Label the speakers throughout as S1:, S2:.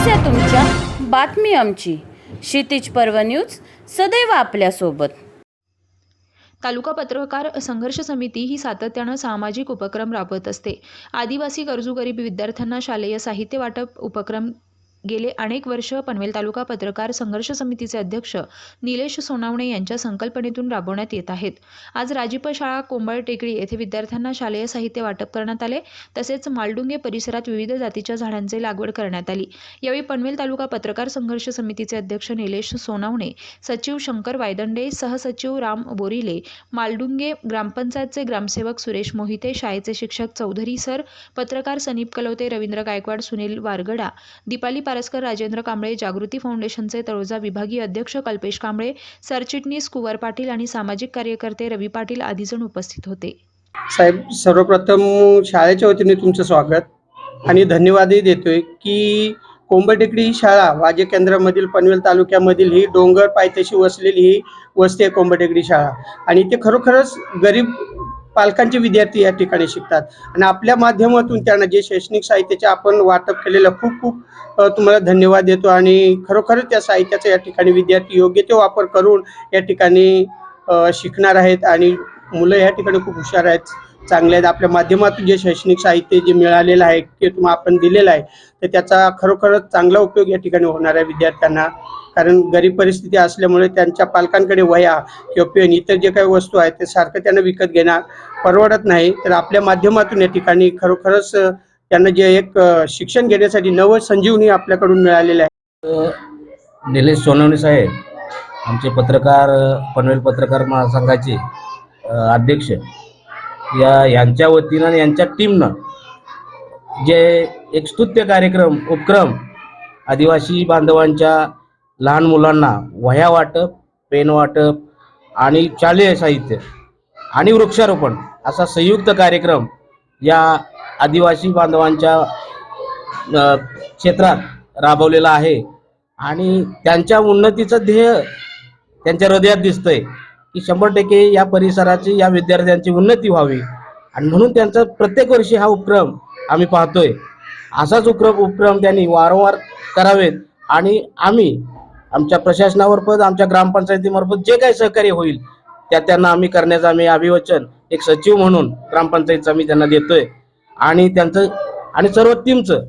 S1: समस्या तुमच्या बातमी आमची. क्षितिज पर्व न्यूज सदैव आपल्यासोबत.
S2: तालुका पत्रकार संघर्ष समिती ही सातत्यानं सामाजिक उपक्रम राबवत असते. आदिवासी गरजू गरीब विद्यार्थ्यांना शालेय साहित्य वाटप उपक्रम गेले अनेक वर्ष पनवेल तालुका पत्रकार संघर्ष समितीचे अध्यक्ष निलेश सोनावणे यांच्या संकल्पनेतून राबवण्यात येत आहेत. आज राजीप शाळा कोंबळ टेकडी येथे विद्यार्थ्यांना शालेय साहित्य वाटप करण्यात आले. तसेच मालडुंगे परिसरात विविध जातीच्या झाडांचे लागवड करण्यात आली. यावेळी पनवेल तालुका पत्रकार संघर्ष समितीचे अध्यक्ष निलेश सोनावणे सचिव शंकर वायदंडे सहसचिव राम बोरिले मालडुंगे ग्रामपंचायतचे ग्रामसेवक सुरेश मोहिते शाळेचे शिक्षक चौधरी सर पत्रकार सनीप कलवते रवींद्र गायकवाड सुनील वारगडा दीपाली पारसकर राजेंद्र कांबळे जागृती फाउंडेशनचे तळोजा विभागीय अध्यक्ष कल्पेश कांबळे सरचिटणीस कुवर पाटील आणि सामाजिक कार्यकर्ते रवी पाटील आदीजण उपस्थित होते.
S3: साहेब सर्वप्रथम शाळेच्या वतीने तुमचं स्वागत आणि धन्यवादही देतोय की कोंबटेकडी ही शाळा वाजे केंद्रामधील पनवेल तालुक्यामधील ही डोंगर पायथ्याशी वसलेली ही वस्ती आहे कोंबटेकडी शाळा. आणि ते खरोखरच गरीब पालकांचे विद्यार्थी या ठिकाणी शिकतात. आणि आपल्या माध्यमातून त्यांना जे शैक्षणिक साहित्याचे आपण वाटप केलेलं खूप खूप तुम्हाला धन्यवाद देतो. आणि खरोखरच त्या साहित्याचा या ठिकाणी विद्यार्थी योग्य ते वापर करून या ठिकाणी शिकणार आहेत. आणि मुलं या ठिकाणी खूप हुशार आहेत चांगले आहेत. आपल्या माध्यमातून जे शैक्षणिक साहित्य जे मिळालेलं आहे ते तुम्हाला आपण दिलेलं आहे तर त्याचा खरोखरच चांगला उपयोग या ठिकाणी होणार आहे विद्यार्थ्यांना कारण गरीब परिस्थिती असल्यामुळे त्यांच्या पालकांकडे वया किंवा पेन इतर जे काही वस्तू आहेत ते सारखं त्यांना विकत घेणार परवडत नाही. तर आपल्या माध्यमातून या ठिकाणी खरोखरच त्यांना जे एक शिक्षण घेण्यासाठी नव संजीवनी आपल्याकडून मिळालेलं आहे.
S4: निलेश सोनवणे साहेब आमचे पत्रकार पनवेल पत्रकार महासंघाचे अध्यक्ष या यांच्या वतीनं आणि यांच्या टीमनं जे एक स्तुत्य कार्यक्रम उपक्रम आदिवासी बांधवांच्या लहान मुलांना वह्या वाटप पेन वाटप आणि शालेय साहित्य आणि वृक्षारोपण असा संयुक्त कार्यक्रम या आदिवासी बांधवांच्या क्षेत्रात राबवलेला आहे. आणि त्यांच्या उन्नतीचं ध्येय त्यांच्या हृदयात दिसतंय की शंभर टक्के या परिसराची या विद्यार्थ्यांची उन्नती व्हावी. आणि म्हणून त्यांचा प्रत्येक वर्षी हा उपक्रम आम्ही पाहतोय. असाच उपक्रम उपक्रम त्यांनी वारंवार करावेत आणि आम्ही आमच्या प्रशासनामार्फत आमच्या ग्रामपंचायतीमार्फत जे काही सहकार्य होईल त्या त्यांना आम्ही करण्याचं आम्ही अभिवचन एक सचिव म्हणून ग्रामपंचायतचं आम्ही त्यांना देतोय. आणि त्यांचं आणि सर्व टीमचं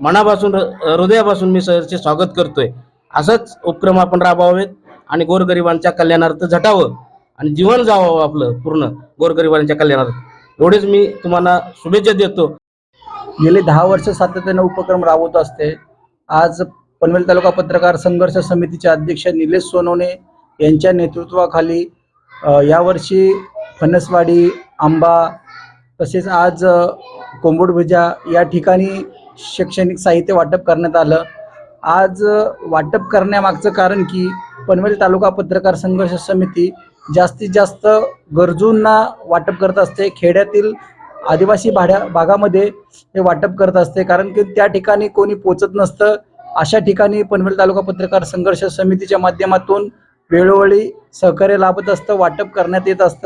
S4: मनापासून हृदयापासून मी सहर्ष स्वागत करतोय. असंच उपक्रम आपण राबवावेत आणि गोरगरिबांच्या कल्याणार्थ झटावं आणि जीवन जावं आपलं पूर्ण गोरगरिबांच्या कल्याणार्थ. एवढेच मी तुम्हाला शुभेच्छा देतो.
S5: गेले दहा वर्ष सातत्यानं उपक्रम राबवत असते. आज पनवेल तालुका पत्रकार संघर्ष समितीचे अध्यक्ष निलेश सोनवणे यांच्या नेतृत्वाखाली यावर्षी फणसवाडी आंबा तसेच आज कोंबुडभुजा कोंबडभुजा या ठिकाणी शैक्षणिक साहित्य वाटप करण्यात आलं. आज वाटप करण्यामागचं कारण की पनवेल तालुका पत्रकार संघर्ष समिती जास्तीत जास्त गरजूंना वाटप करत असते. खेड्यातील आदिवासी भाड्या भागामध्ये हे वाटप करत असते. कारण की त्या ठिकाणी कोणी पोचत नसतं. अशा ठिकाणी पनवेल तालुका पत्रकार संघर्ष समितीच्या माध्यमातून वेळोवेळी सहकार्य लाभत असतं वाटप करण्यात येत असतं.